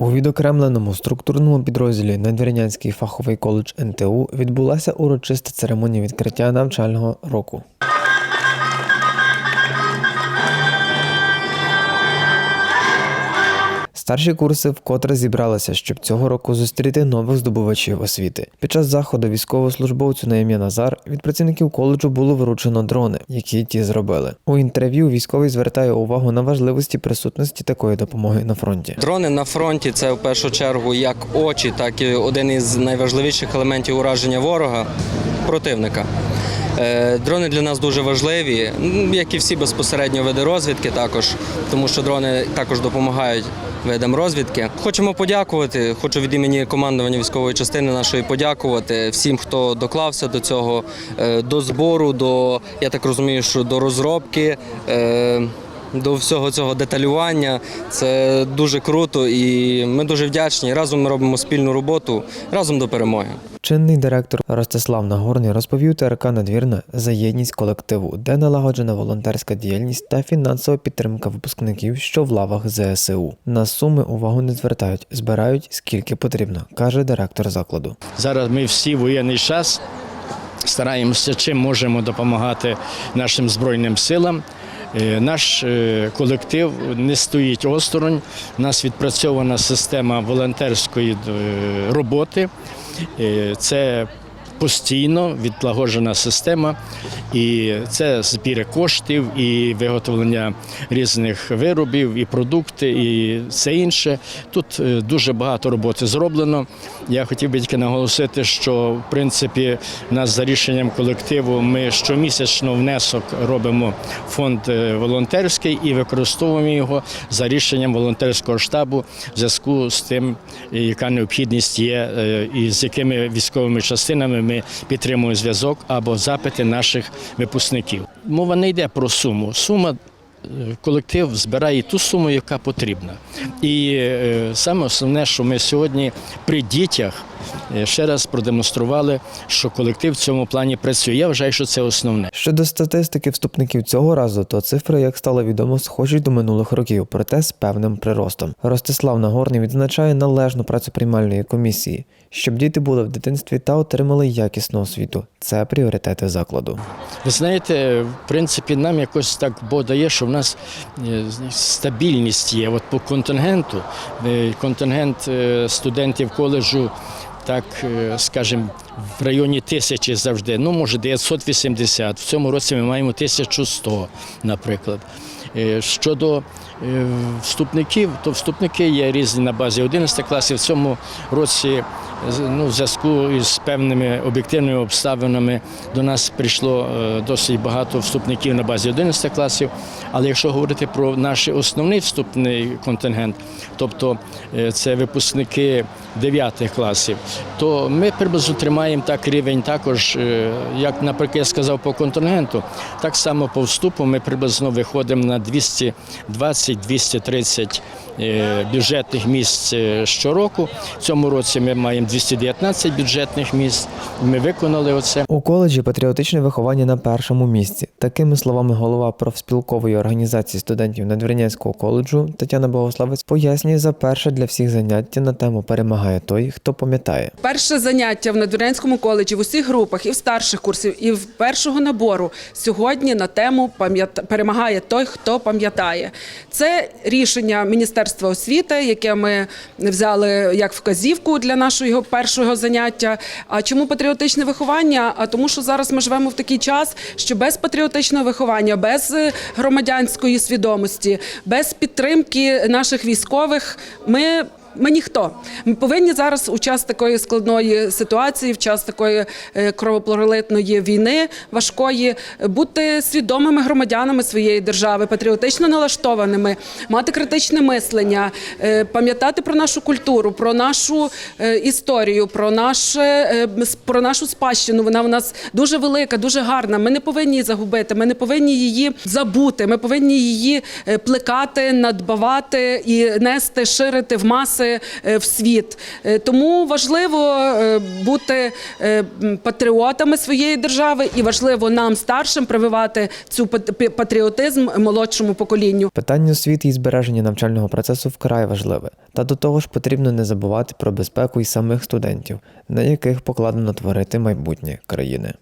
У відокремленому структурному підрозділі Надвірнянський фаховий коледж НТУ відбулася урочиста церемонія відкриття навчального року. Старші курси вкотре зібралися, щоб цього року зустріти нових здобувачів освіти. Під час заходу військовослужбовцю на ім'я Назар від працівників коледжу було вручено дрони, які ті зробили. У інтерв'ю військовий звертає увагу на важливості присутності такої допомоги на фронті. Дрони на фронті це в першу чергу як очі, так і один із найважливіших елементів ураження ворога противника. Е, Дрони для нас дуже важливі, як і всі безпосередньо види розвідки, також тому що дрони також допомагають видам розвідки. Хочемо подякувати. Хочу від імені командування військової частини нашої подякувати всім, хто доклався до цього, е, до збору, до я так розумію, що до розробки. До всього цього деталювання. Це дуже круто і ми дуже вдячні. Разом ми робимо спільну роботу разом до перемоги. Чинний директор Ростислав Нагорний розповів ТРК Надвірна за єдність колективу, де налагоджена волонтерська діяльність та фінансова підтримка випускників, що в лавах ЗСУ. На суми увагу не звертають, збирають скільки потрібно, каже директор закладу. Зараз ми всі воєнний час стараємося чим можемо допомагати нашим збройним силам. Е, Наш е, колектив не стоїть осторонь. У нас відпрацьована система волонтерської е, роботи. Це постійно відлагоджена система, і це збір коштів, і виготовлення різних виробів, і продукти, і все інше. Тут е, дуже багато роботи зроблено. Я хотів би тільки наголосити, що в принципі нас за рішенням колективу ми щомісячно внесок робимо фонд е, волонтерський і використовуємо його за рішенням волонтерського штабу в зв'язку з тим, яка необхідність є, е, і з якими військовими частинами ми підтримуємо зв'язок або запити наших випускників. Мова не йде про суму. Сума е, колектив збирає ту суму, яка потрібна. І е, саме основне, що ми сьогодні при дітях ще раз продемонстрували, що колектив в цьому плані працює. Я вважаю, що це основне. Щодо статистики вступників цього разу, то цифри, як стало відомо, схожі до минулих років, проте з певним приростом. Ростислав Нагорний відзначає належну працю приймальної комісії, щоб діти були в дитинстві та отримали якісну освіту. Це пріоритети закладу. Ви знаєте, в принципі, нам якось так Бог дає, що в нас е, стабільність є. От по контингенту, е, контингент е, студентів коледжу, так е, скажімо, в районі тисячі завжди, ну може 980. В цьому році ми маємо 1100, наприклад. Е, Щодо е, вступників, то вступники є різні на базі 11 класів. В цьому році ну, в зв'язку із певними об'єктивними обставинами до нас прийшло е, досить багато вступників на базі 11 класів. Але якщо говорити про наш основний вступний контингент, тобто е, це випускники 9 класів, то ми приблизно тримаємо так рівень також, е, як, наприклад, я сказав по контингенту, так само по вступу ми приблизно виходимо на 220-230 е, бюджетних місць щороку. В цьому році ми маємо 219 бюджетних місць. Ми виконали оце. У коледжі патріотичне виховання на першому місці. Такими словами голова профспілкової організації студентів Надвірнянського коледжу Тетяна Богославець пояснює за перше для всіх заняття на тему Перемагає той, хто пам'ятає. Перше заняття в Надвірнянському коледжі в усіх групах, і в старших курсів, і в першого набору сьогодні на тему «Пам'ят- перемагає той, хто пам'ятає. Це рішення Міністерства освіти, яке ми взяли як вказівку для нашого першого заняття. А чому патріотичне виховання? А тому, що зараз ми живемо в такий час, що без патріотичного виховання, без е, громадянської свідомості, без підтримки наших військових, ми ми ніхто. Ми повинні зараз у час такої складної ситуації, в час такої е, кровопролитної війни важкої, бути свідомими громадянами своєї держави, патріотично налаштованими, мати критичне мислення, е, пам'ятати про нашу культуру, про нашу е, історію, про наше про нашу спадщину. Вона в нас дуже велика, дуже гарна. Ми не повинні її загубити. Ми не повинні її забути. Ми повинні її плекати, надбавати і нести, ширити в маси. Е, в світ. Е, Тому важливо е, бути патріотами своєї держави, і важливо нам старшим прививати цю пат- патріотизм молодшому поколінню. Питання освіти і збереження навчального процесу вкрай важливе. Та до того ж потрібно не забувати про безпеку і самих студентів, на яких покладено творити майбутнє країни.